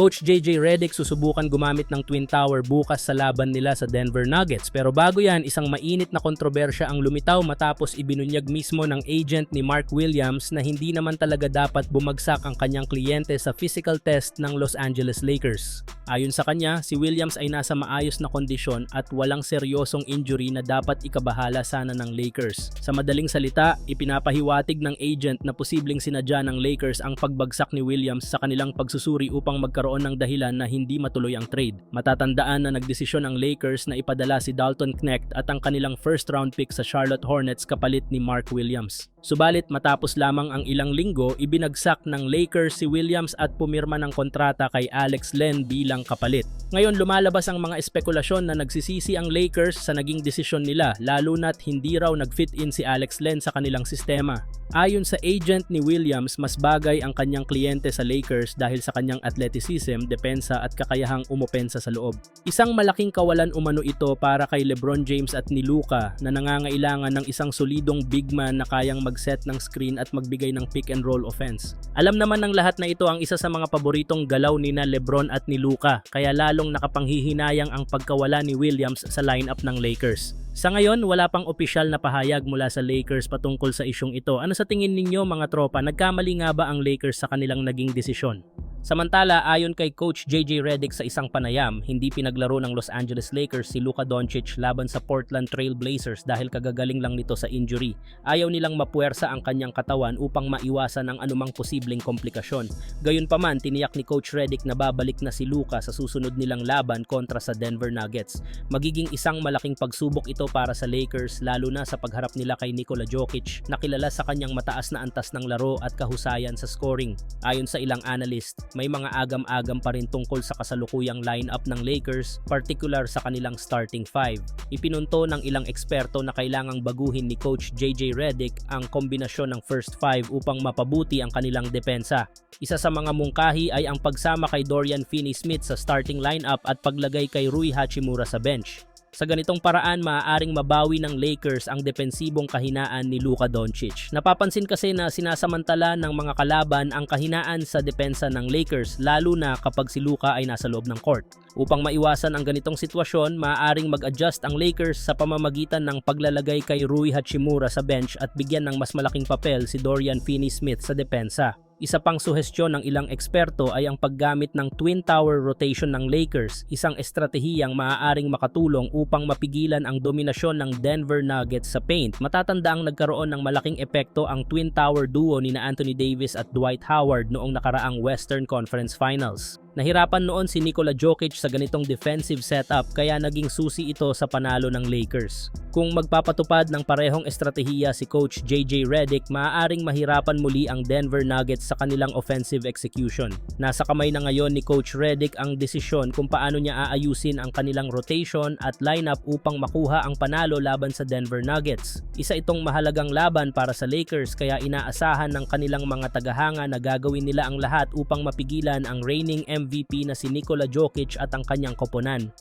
Coach JJ Redick susubukan gumamit ng Twin Tower bukas sa laban nila sa Denver Nuggets. Pero bago yan, isang mainit na kontrobersya ang lumitaw matapos ibinunyag mismo ng agent ni Mark Williams na hindi naman talaga dapat bumagsak ang kanyang kliyente sa physical test ng Los Angeles Lakers. Ayon sa kanya, si Williams ay nasa maayos na kondisyon at walang seryosong injury na dapat ikabahala sana ng Lakers. Sa madaling salita, ipinapahiwatig ng agent na posibleng sinadya ng Lakers ang pagbagsak ni Williams sa kanilang pagsusuri upang magkaroon ng dahilan na hindi matuloy ang trade. Matatandaan na nagdesisyon ang Lakers na ipadala si Dalton Knecht at ang kanilang first round pick sa Charlotte Hornets kapalit ni Mark Williams. Subalit matapos lamang ang ilang linggo, ibinagsak ng Lakers si Williams at pumirma ng kontrata kay Alex Len bilang kapalit. Ngayon lumalabas ang mga espekulasyon na nagsisisi ang Lakers sa naging desisyon nila lalo na't hindi raw nag-fit in si Alex Len sa kanilang sistema. Ayon sa agent ni Williams, mas bagay ang kanyang kliyente sa Lakers dahil sa kanyang athleticism, depensa at kakayahang umopensa sa loob. Isang malaking kawalan umano ito para kay LeBron James at ni Luka na nangangailangan ng isang solidong big man na kayang mag-set ng screen at magbigay ng pick and roll offense. Alam naman ng lahat na ito ang isa sa mga paboritong galaw ni na LeBron at ni Luka, kaya lalong nakapanghihinayang ang pagkawala ni Williams sa lineup ng Lakers. Sa ngayon, wala pang opisyal na pahayag mula sa Lakers patungkol sa isyong ito. Ano sa tingin ninyo mga tropa, nagkamali nga ba ang Lakers sa kanilang naging desisyon? Samantala, ayon kay Coach JJ Redick sa isang panayam, hindi pinaglaro ng Los Angeles Lakers si Luka Doncic laban sa Portland Trail Blazers dahil kagagaling lang nito sa injury. Ayaw nilang mapuwersa ang kanyang katawan upang maiwasan ang anumang posibleng komplikasyon. Gayunpaman, tiniyak ni Coach Redick na babalik na si Luka sa susunod nilang laban kontra sa Denver Nuggets. Magiging isang malaking pagsubok ito para sa Lakers lalo na sa pagharap nila kay Nikola Jokic na kilala sa kanyang mataas na antas ng laro at kahusayan sa scoring. Ayon sa ilang analyst, may mga agam-agam pa rin tungkol sa kasalukuyang lineup ng Lakers, particular sa kanilang starting five. Ipinunto ng ilang eksperto na kailangang baguhin ni Coach JJ Redick ang kombinasyon ng first five upang mapabuti ang kanilang depensa. Isa sa mga mungkahi ay ang pagsama kay Dorian Finney-Smith sa starting lineup at paglagay kay Rui Hachimura sa bench. Sa ganitong paraan, maaaring mabawi ng Lakers ang depensibong kahinaan ni Luka Doncic. Napapansin kasi na sinasamantala ng mga kalaban ang kahinaan sa depensa ng Lakers lalo na kapag si Luka ay nasa loob ng court. Upang maiwasan ang ganitong sitwasyon, maaaring mag-adjust ang Lakers sa pamamagitan ng paglalagay kay Rui Hachimura sa bench at bigyan ng mas malaking papel si Dorian Finney-Smith sa depensa. Isa pang suhestyon ng ilang eksperto ay ang paggamit ng Twin Tower rotation ng Lakers, isang estratehiyang maaaring makatulong upang mapigilan ang dominasyon ng Denver Nuggets sa paint. Matatandaang nagkaroon ng malaking epekto ang Twin Tower duo ni Anthony Davis at Dwight Howard noong nakaraang Western Conference Finals. Nahirapan noon si Nikola Jokic sa ganitong defensive setup kaya naging susi ito sa panalo ng Lakers. Kung magpapatupad ng parehong estratehiya si Coach JJ Redick, maaaring mahirapan muli ang Denver Nuggets sa kanilang offensive execution. Nasa kamay na ngayon ni Coach Redick ang desisyon kung paano niya aayusin ang kanilang rotation at lineup upang makuha ang panalo laban sa Denver Nuggets. Isa itong mahalagang laban para sa Lakers kaya inaasahan ng kanilang mga tagahanga na gagawin nila ang lahat upang mapigilan ang reigning MVP na si Nikola Jokic at ang kanyang koponan.